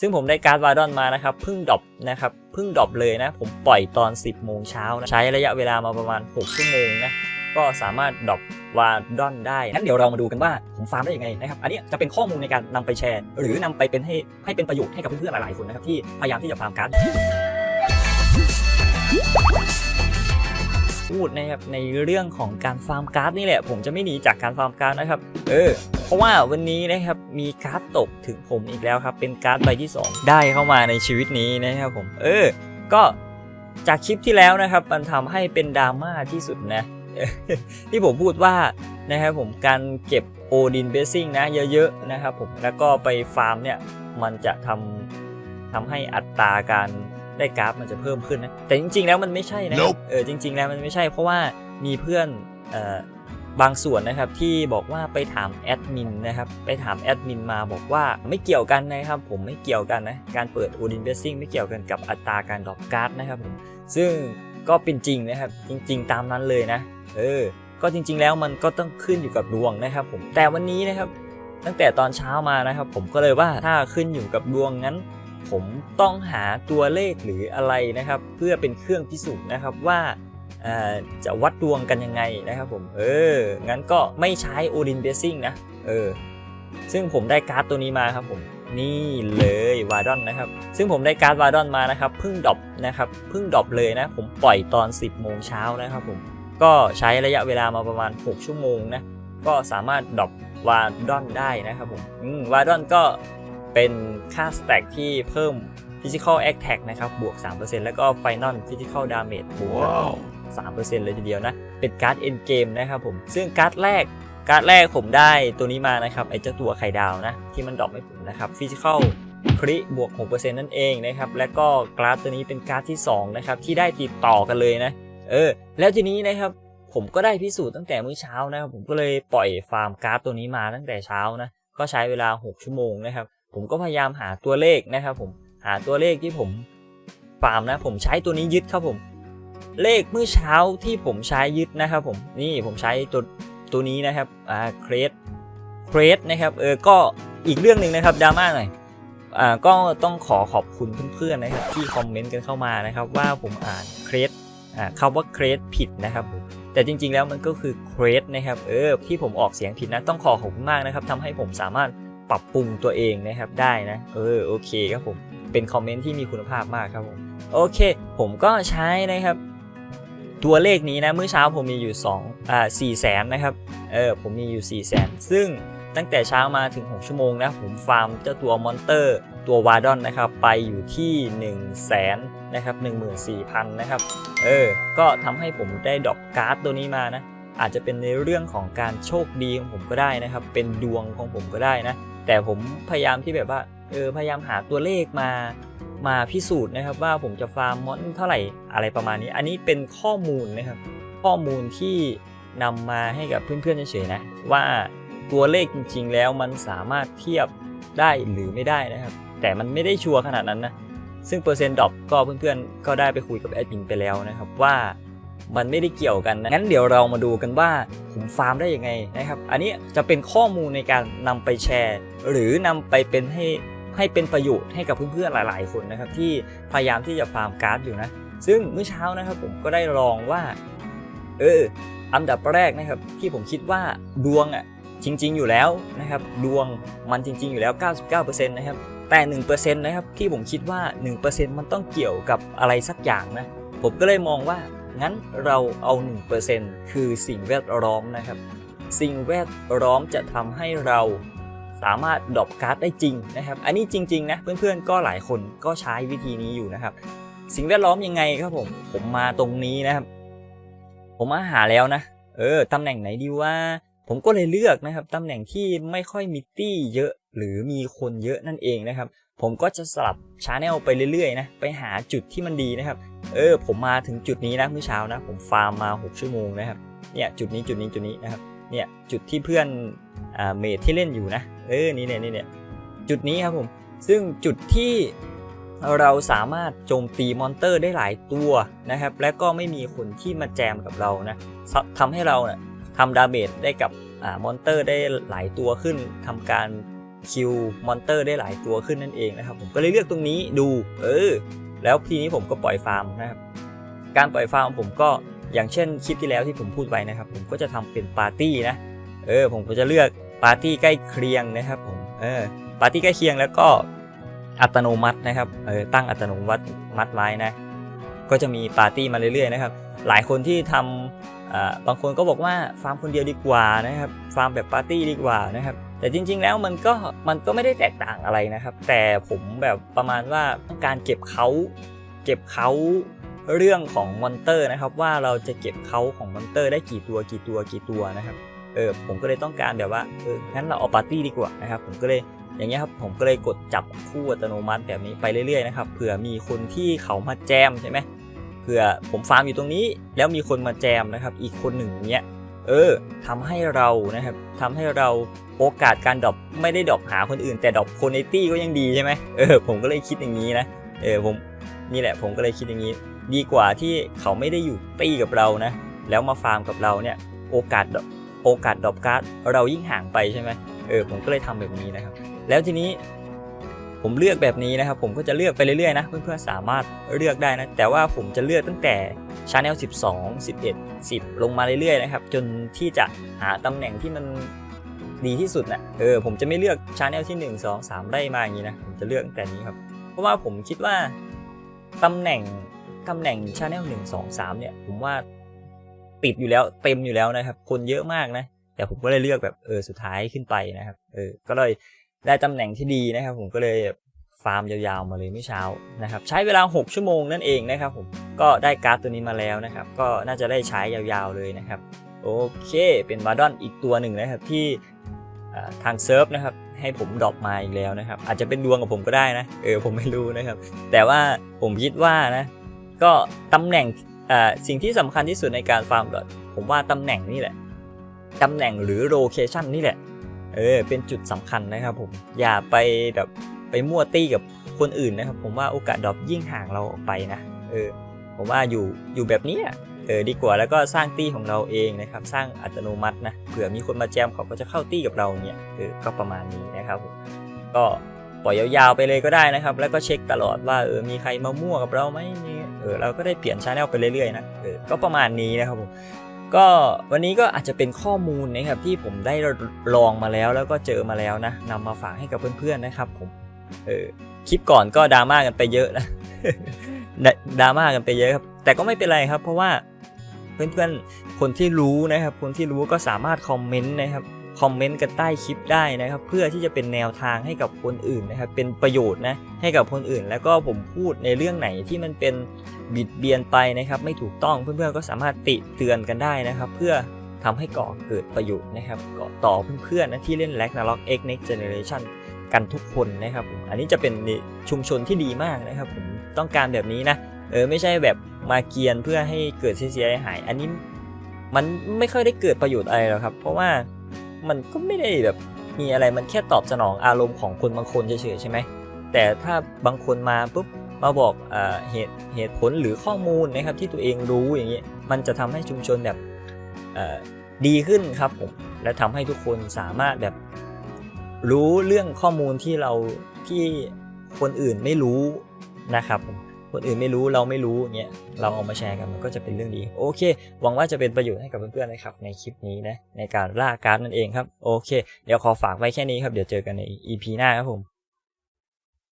ซึ่งผมได้การ์ดวาดอนมานะครับเพิ่งดรอปนะครับเพิ่งดรอปเลยนะ ผมปล่อยตอน 10 โมงเช้านะใช้ระยะเวลามาประมาณ 6 ชั่วโมงนะก็สามารถดรอปวาดอนได้งั้นเดี๋ยวเรามาดูกันว่าผมฟาร์มได้ยังไงนะครับ อันนี้จะเป็นข้อมูลในการนำไปแชร์ หรือนำไปเป็นให้ให้เป็นประโยชน์ให้กับเพื่อนๆหลายๆคนนะครับที่พยายามที่จะฟาร์มการ์ด พูดนะครับในเรื่องของการฟาร์มการ์ดนี่แหละ ผมจะไม่หนีจากการฟาร์มการ์ดนะครับ เออ เพราะว่าวันนี้นะครับมีการ์ดตกถึงผมอีกแล้วครับ เป็นการ์ดใบที่ 2 ได้เข้ามาในชีวิตนี้นะครับผม เออ ก็จากคลิปที่แล้วนะครับ มันทำให้เป็นดราม่าที่สุดนะที่ผมพูดว่านะครับผมการเก็บโอดินเบสซิ่งนะเยอะๆนะครับผมแล้วก็ไปฟาร์มเนี่ยมันจะทำทำให้อัตราการ ได้กราฟมันจะเพิ่มขึ้นนะ แต่จริง ๆ แล้วมันไม่ใช่นะครับ Nope เออจริง ๆ แล้วมันไม่ใช่ เพราะว่ามีเพื่อนเอ่อบางส่วนนะครับที่บอกว่าไปถามแอดมินนะครับไปถามแอดมินมาบอกว่าไม่เกี่ยวกันนะครับผมไม่เกี่ยวกันนะการเปิดโอดินเบสซิ่งไม่เกี่ยวกันกับอัตราการดรอปการ์ดนะครับผมซึ่งก็เป็นจริงนะครับจริง ๆ ตามนั้นเลยนะเออก็จริง ๆ แล้วมันก็ต้องขึ้นอยู่กับดวงนะครับผมแต่วันนี้นะครับตั้งแต่ตอนเช้ามานะครับ ผมก็เลยว่าถ้าขึ้นอยู่กับดวงงั้น ผมต้องหาตัวเลขหรืออะไรนะครับ เพื่อเป็นเครื่องพิสูจน์นะครับว่าจะวัดดวงกันยังไงนะครับผมเอองั้นก็ไม่ใช้โอดินเบสซิ่งนะเออซึ่งผมได้การ์ดตัวนี้มาครับผมนี่เลยวาดอนนะครับ ซึ่งผมได้การ์ดวาดอนมานะครับเพิ่งดรอปนะครับเพิ่งดรอปเลยนะ ผมปล่อยตอน 10 โมงเช้านะครับผมก็ใช้ระยะเวลามาประมาณ 6 ชั่วโมงนะก็สามารถดรอปวาดอนได้นะครับผมอืมวาดอนก็ เป็นค่าสแต็กที่เพิ่ม Physical Attack นะครับ บวก 3%แล้วก็ Final Physical Damage บวก 3%เลยทีเดียวนะ เป็นการ์ด End Game นะครับผม ซึ่งการ์ดแรกการ์ดแรกผมได้ตัวนี้มานะครับไอ้เจ้าตัวไข่ดาวนะ ที่มันดรอปให้ผมนะครับ Physical คริบวก 6%นั่นเองนะครับ และก็การ์ดตัวนี้เป็นการ์ดที่ 2 นะครับ ที่ได้ติดต่อกันเลยนะ เออ แล้วทีนี้นะครับ ผมก็ได้พิสูจน์ตั้งแต่มื้อเช้านะครับ ผมก็เลยปล่อยฟาร์มการ์ดตัวนี้มาตั้งแต่เช้านะ ก็ใช้เวลา 6 ชั่วโมงนะครับ ผมก็พยายามหาตัวเลขนะครับผมหาตัวเลขที่ผมฟาร์มนะ ผมใช้ตัวนี้ยึดครับผม เลขเมื่อเช้าที่ผมใช้ยึดนะครับผมนี่ผมใช้ตัวตัวนี้นะครับอ่าเครสเครสนะครับเออก็อีกเรื่องหนึ่งนะครับดราม่าหน่อยอ่าก็ต้องขอขอบคุณเพื่อนๆนะครับที่คอมเมนต์กันเข้ามานะครับว่าผมอ่านเครสอ่าคำว่าเครสผิดนะครับผมแต่จริงๆแล้วมันก็คือเครสนะครับเออที่ผมออกเสียงผิดนะต้องขอขอบคุณมากนะครับทำให้ผมสามารถ ปรับปรุงตัวเองนะครับได้นะเออโอเคครับผมเป็นคอมเมนต์ที่มีคุณภาพมากครับผมโอเค ผมก็ใช้นะครับตัวเลขนี้นะเมื่อเช้าผมมีอยู่2อ่า4แสนนะครับเออผมมีอยู่4แสนซึ่งตั้งแต่เช้ามาถึง 6 ชั่วโมงนะผมฟาร์มเจ้าตัวมอนเตอร์ตัววาดอนนะครับไปอยู่ที่1 0 0 0 0แสนนะครับ14,000นะครับเออก็ทำให้ผมได้ดอปการ์ดตัวนี้มานะอาจจะเป็นในเรื่องของการโชคดีของผมก็ได้นะครับ เป็นดวงของผมก็ได้นะ แต่ผมพยายามที่แบบว่าเออพยายามหาตัวเลขมามาพิสูจน์นะครับ ว่าผมจะฟาร์มมอนเท่าไหร่อะไรประมาณนี้ อันนี้เป็นข้อมูลนะครับ ข้อมูลที่นำมาให้กับเพื่อนๆเฉยๆนะว่าตัวเลขจริง ๆ แล้วมันสามารถเทียบได้หรือไม่ได้นะครับ แต่มันไม่ได้ชัวร์ขนาดนั้นนะซึ่งเปอร์เซ็นต์ดรอปก็เพื่อนๆก็ได้ไปคุยกับแอดมินไปแล้วนะครับว่า มันไม่ได้เกี่ยวกันนะงั้นเดี๋ยวเรามาดูกันว่าผมฟาร์มได้ยังไงนะครับ อันนี้จะเป็นข้อมูลในการนำไปแชร์ หรือนำไปเป็นให้ให้เป็นประโยชน์ให้กับเพื่อนๆหลาย ๆ คนนะครับที่พยายามที่จะฟาร์มการ์ดอยู่นะ ซึ่งเมื่อเช้านะครับผมก็ได้ลองว่า เอออันดับแรกนะครับที่ผมคิดว่าดวงอะจริง ๆ อยู่แล้วนะครับดวงมันจริง ๆ อยู่แล้ว 99%นะครับแต่1%นะครับที่ผมคิดว่า 1%มันต้องเกี่ยวกับอะไรสักอย่างนะผมก็เลยมองว่า งั้นเราเอา 1%คือสิ่งแวดล้อมนะครับ สิ่งแวดล้อมจะทำให้เราสามารถดรอปการ์ดได้จริงนะครับ อันนี้จริง ๆ นะเพื่อนๆ ก็หลายคนก็ใช้วิธีนี้อยู่นะครับ สิ่งแวดล้อมยังไงครับผม ผมมาตรงนี้นะครับ ผมมาหาแล้วนะ เออตำแหน่งไหนดีว่า ผมก็เลยเลือกนะครับตำแหน่งที่ไม่ค่อยมีตี้เยอะหรือมีคนเยอะนั่นเองนะครับ ผมก็จะสลับชาแนลไปเรื่อยๆนะไปหาจุดที่มันดีนะครับ เออ ผมมาถึงจุดนี้นะเมื่อเช้านะ ผมฟาร์มมา 6 ชั่วโมงนะครับเนี่ยจุดนี้จุดนี้จุดนี้นะครับเนี่ยจุดที่เพื่อนอ่าเมทที่เล่นอยู่นะ เออนี่เนี่ยนี่เนี่ยจุดนี้ครับผมซึ่งจุดที่เราสามารถโจมตีมอนเตอร์ได้หลายตัวนะครับ และก็ไม่มีคนที่มาแจมกับเรานะทำให้เราเนะ่ยทำดาเมจได้กับอ่ามอนเตอร์ได้หลายตัวขึ้นทำการ คิวมอนเตอร์ได้หลายตัวขึ้นนั่นเองนะครับผมก็เลยเลือกตรงนี้ดูเออแล้วทีนี้ผมก็ปล่อยฟาร์มนะครับการปล่อยฟาร์มของผมก็อย่างเช่นคลิปที่แล้วที่ผมพูดไปนะครับ ผมก็จะทำเป็นปาร์ตี้นะเออผมก็จะเลือกปาร์ตี้ใกล้เคียงนะครับผมเออปาร์ตี้ใกล้เคียงแล้วก็อัตโนมัตินะครับเออตั้งอัตโนมัติมัดไว้นะก็จะมีปาร์ตี้มาเรื่อยๆนะครับหลายคนที่ทำอ่าบางคนก็บอกว่าฟาร์มคนเดียวดีกว่านะครับฟาร์มแบบปาร์ตี้ดีกว่านะครับ แต่จริง ๆ แล้วมันก็มันก็ไม่ได้แตกต่างอะไรนะครับ แต่ผมแบบประมาณว่าการเก็บเขาเก็บเขาเรื่องของมอนเตอร์นะครับ ว่าเราจะเก็บเขาของมอนเตอร์ได้กี่ตัวกี่ตัวกี่ตัวนะครับเออผมก็เลยต้องการแบบว่าเอองั้นเราเอาปาร์ตี้ดีกว่านะครับ ผมก็เลยอย่างเงี้ยครับผมก็เลยกดจับคู่อัตโนมัติแบบนี้ไปเรื่อยๆนะครับเผื่อมีคนที่เขามาแจมใช่ไหมเผื่อผมฟาร์มอยู่ตรงนี้ แล้วมีคนมาแจมนะครับ อีกคนหนึ่งเนี้ย เออทำให้เรานะครับทำให้เราโอกาสการดรอปไม่ได้ดรอปหาคนอื่น แต่ดรอปโคเนตี้ก็ยังดีใช่ไหมเออผมก็เลยคิดอย่างนี้นะเออผมนี่แหละผมก็เลยคิดอย่างนี้ ดีกว่าที่เขาไม่ได้อยู่ตี้กับเรานะ แล้วมาฟาร์มกับเราเนี่ยโอกาสโอกาสดรอปการ์ดเรายิ่งห่างไปใช่ไหมเออผมก็เลยทำแบบนี้นะครับ แล้วทีนี้ผมเลือกแบบนี้นะครับ ผมก็จะเลือกไปเรื่อยๆนะเพื่อนๆสามารถเลือกได้นะ แต่ว่าผมจะเลือกตั้งแต่ Channel 12 11 10 ลงมาเรื่อยๆนะครับ จนที่จะหาตำแหน่งที่มันดีที่สุดนะเออผมจะไม่เลือก Channel ที่ 1 2 3ได้มาอย่างนี้นะ ผมจะเลือกตั้งแต่นี้ครับ เพราะว่าผมคิดว่าตำแหน่งตำแหน่ง Channel 1 2 3เนี่ย ผมว่าติดอยู่แล้วเต็มอยู่แล้วนะครับ คนเยอะมากนะ แต่ผมก็เลยเลือกแบบเออสุดท้ายขึ้นไปนะครับ เออ ก็เลยได้ตำแหน่งที่ดีนะครับ ผมก็เลย ฟาร์มยาวๆมาเลยเมื่อเช้านะครับใช้เวลา 6 ชั่วโมงนั่นเองนะครับผมก็ได้การ์ดตัวนี้มาแล้วนะครับก็น่าจะได้ใช้ยาวๆเลยนะครับโอเค เป็นบาดอนอีกตัวหนึ่งนะครับที่ทางเซิร์ฟนะครับให้ผมดรอปมาอีกแล้วนะครับอาจจะเป็นดวงกับผมก็ได้นะเออผมไม่รู้นะครับแต่ว่าผมคิดว่านะก็ตำแหน่งอ่าสิ่งที่สำคัญที่สุดในการฟาร์มดอทผมว่าตำแหน่งนี่แหละตำแหน่งหรือโลเคชันนี่แหละเออเป็นจุดสำคัญนะครับผมอย่าไปแบบ ไปมั่วตี้กับคนอื่นนะครับ ผมว่าโอกาสดรอปยิ่งห่างเราออกไปนะเออผมว่าอยู่อยู่แบบนี้อะเออดีกว่าแล้วก็สร้างตี้ของเราเองนะครับ สร้างอัตโนมัตินะเผื่อมีคนมาแจมเขาก็จะเข้าตี้กับเราเนี่ยเออก็ประมาณนี้นะครับผมก็ปล่อยยาวๆไปเลยก็ได้นะครับ แล้วก็เช็คตลอดว่าเออมีใครมามั่วกับเราไหมเออเราก็ได้เปลี่ยนชาแนลไปเรื่อยๆนะเออก็ประมาณนี้นะครับผมก็วันนี้ก็อาจจะเป็นข้อมูลนะครับที่ผมได้ลองมาแล้วแล้วก็เจอมาแล้วนะนำมาฝากให้กับเพื่อนๆนะครับผม เออคลิปก่อนก็ดราม่ากันไปเยอะนะดราม่ากันไปเยอะครับ แต่ก็ไม่เป็นไรครับ เพราะว่าเพื่อนๆคนที่รู้นะครับ คนที่รู้ก็สามารถคอมเมนต์นะครับคอมเมนต์กันใต้คลิปได้นะครับ เพื่อที่จะเป็นแนวทางให้กับคนอื่นนะครับ เป็นประโยชน์นะให้กับคนอื่น แล้วก็ผมพูดในเรื่องไหนที่มันเป็นบิดเบียนไปนะครับ ไม่ถูกต้องเพื่อนๆก็สามารถติเตือนกันได้นะครับ เพื่อทำให้ก่อเกิดประโยชน์นะครับก่อต่อเพื่อนๆนะที่เล่น r a g n a r o k X Next Generation กัน กันทุกคนนะครับผมอันนี้จะเป็นชุมชนที่ดีมากนะครับผมต้องการแบบนี้นะเออไม่ใช่แบบมาเกียนเพื่อให้เกิดเสียหาย อันนี้มันไม่ค่อยได้เกิดประโยชน์อะไรหรอกครับ เพราะว่ามันก็ไม่ได้แบบมีอะไรมันแค่ตอบสนองอารมณ์ของคนบางคนเฉยๆใช่ไหมแต่ถ้าบางคนมาปุ๊บมาบอกเอเหตุเหตุผลหรือข้อมูลนะครับที่ตัวเองรู้อย่างนี้มันจะทำให้ชุมชนแบบดีขึ้นครับผมและทำให้ทุกคนสามารถแบบ รู้เรื่องข้อมูลที่เราที่คนอื่นไม่รู้นะครับผมคนอื่นไม่รู้เราไม่รู้เงี้ยเราเอามาแชร์กันมันก็จะเป็นเรื่องดี โอเค หวังว่าจะเป็นประโยชน์ให้กับเพื่อนๆนะครับ ในคลิปนี้นะในการล่าการ์ดนั่นเองครับ โอเค เดี๋ยวขอฝากไว้แค่นี้ครับ เดี๋ยวเจอกันใน EP หน้าครับผม